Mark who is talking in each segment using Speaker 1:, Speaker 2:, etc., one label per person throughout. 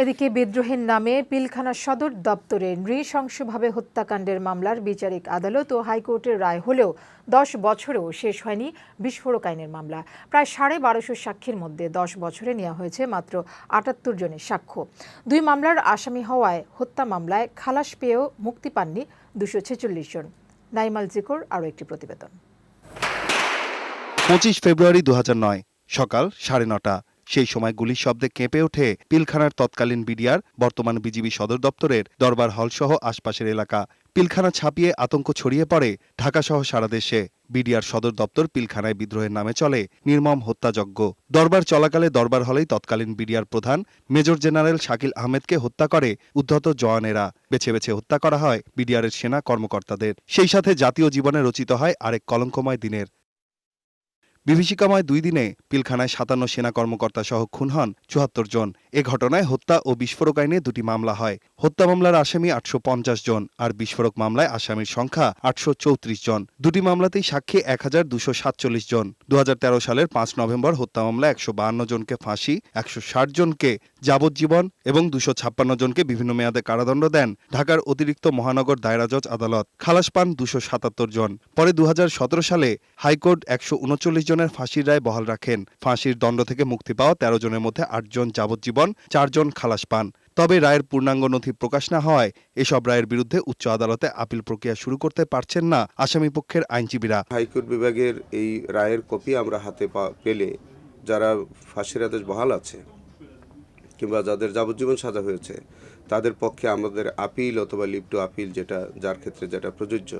Speaker 1: এদিকে বিদ্রোহের নামে পিলখানা সদর দপ্তরে নৃশংসভাবে হত্যাকাণ্ডের মামলার বিচারিক আদালত ও হাইকোর্টের রায় হলেও দশ বছরেও শেষ হয়নি বিস্ফোরক আইনের মামলা। প্রায় সাড়ে বারোশো সাক্ষীর মধ্যে দশ বছরে নেওয়া হয়েছে মাত্র আটাত্তর জনের সাক্ষ্য। দুই মামলার আসামি হওয়ায় হত্যা মামলায় খালাস পেয়েও মুক্তি পাননি দুশো ছেচল্লিশ জন। নাইমাল জিকোর, আরও একটি প্রতিবেদন।
Speaker 2: পঁচিশ ফেব্রুয়ারি দু হাজার নয়, সকাল সাড়ে নটা। সেই সময় গুলির শব্দে কেঁপে ওঠে পিলখানার তৎকালীন বিডিআর, বর্তমান বিজিবি সদর দপ্তরের দরবার হলসহ আশপাশের এলাকা। পিলখানা ছাপিয়ে আতঙ্ক ছড়িয়ে পড়ে ঢাকাসহ সারা দেশে। বিডিআর সদর দপ্তর পিলখানায় বিদ্রোহের নামে চলে নির্মম হত্যাযজ্ঞ। দরবার চলাকালে দরবার হলেই তৎকালীন বিডিআর প্রধান মেজর জেনারেল শাকিল আহমেদকে হত্যা করে উদ্ধত জওয়ানেরা। বেছে বেছে হত্যা করা হয় বিডিআরের সেনা কর্মকর্তাদের। সেই সাথে জাতীয় জীবনে রচিত হয় আরেক কলঙ্কময় দিনের। বিভীষিকাময় দুই দিনে পিলখানায় সাতান্ন সেনা কর্মকর্তা সহ খুন হন চুয়াত্তর জন। এ ঘটনায় হত্যা ও বিস্ফোরক আইনে দুটি মামলা হয়। হত্যা মামলার আসামি আটশো পঞ্চাশ জন আর বিস্ফোরক মামলায় আসামির সংখ্যা আটশো চৌত্রিশ জন। দুটি মামলাতেই সাক্ষী এক জন। দু হাজার তেরো সালের পাঁচ নভেম্বর হত্যা মামলায় একশো জনকে ফাঁসি, একশো ষাট জনকে যাবজ্জীবন এবং দুশো ছাপ্পান্ন জনকে বিভিন্ন মেয়াদে কারাদণ্ড দেন ঢাকার অতিরিক্ত মহানগর দায়রা জজ আদালত। খালাস পান দুশো সাতাত্তর জন। পরে দু হাজার সতেরো সালে হাইকোর্ট একশো উনচল্লিশ জনের ফাঁসির রায় বহাল রাখেন। ফাঁসির দণ্ড থেকে মুক্তি পাওয়া তেরো জনের মধ্যে আটজন যাবজ্জীবন চারজন খালাস পান। তবে রায়ের পূর্ণাঙ্গ নথি প্রকাশ না হওয়ায় এসব রায়ের বিরুদ্ধে উচ্চ আদালতে আপিল প্রক্রিয়া শুরু করতে পারছেন না আসামি পক্ষের আইনজীবীরা।
Speaker 3: হাইকোর্ট বিভাগের এই রায়ের কপি আমরা হাতে পেলে যারা ফাঁসির আদেশ বহাল আছে কিংবা যাদের যাবজ্জীবন সাজা হয়েছে, তাদের পক্ষে আমাদের আপিল অথবা লিভ টু আপিল যেটা, যার ক্ষেত্রে যেটা প্রযোজ্য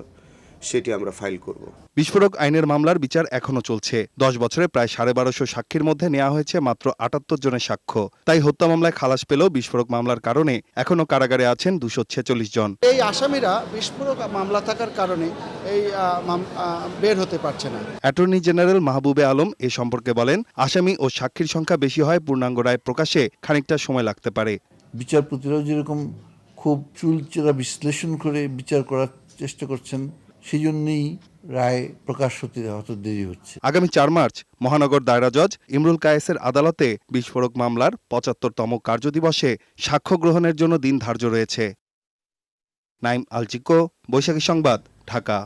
Speaker 3: সেটি আমরা ফাইল করব।
Speaker 2: বিস্ফোরক আইনের মামলার বিচার এখনও চলছে। দশ বছরে প্রায় সাড়ে বারোশো সাক্ষীর মধ্যে নেওয়া হয়েছে মাত্র আটাত্তর জনের সাক্ষ্য। তাই হত্যা মামলায় খালাস পেলেও বিস্ফোরক মামলার কারণে এখনও কারাগারে আছেন দুশো ছেচল্লিশ জন।
Speaker 4: এই আসামিরা বিস্ফোরক মামলা থাকার কারণে এই আহ, বের হতে পারছে না।
Speaker 2: অ্যাটর্নি জেনারেল মাহবুবে আলম এ সম্পর্কে বলেন আসামি ও সাক্ষীর সংখ্যা বেশি হয় পূর্ণাঙ্গ রায় প্রকাশে খানিকটা সময় লাগতে পারে।
Speaker 5: বিচারপতিরাও যেরকম খুব চুলচেরা বিশ্লেষণ করে বিচার করার চেষ্টা করছেন সেই রায় প্রকাশ হতে হত, দেরি হচ্ছে।
Speaker 2: আগামী চার মার্চ, মহানগর দায়রা জজ ইমরুল কায়েসের আদালতে বিস্ফোরক মামলার পঁচাত্তরতম কার্যদিবসে সাক্ষ্য গ্রহণের জন্য দিন ধার্য রয়েছে। নাইম আলচিকো বৈশাখী সংবাদ, ঢাকা।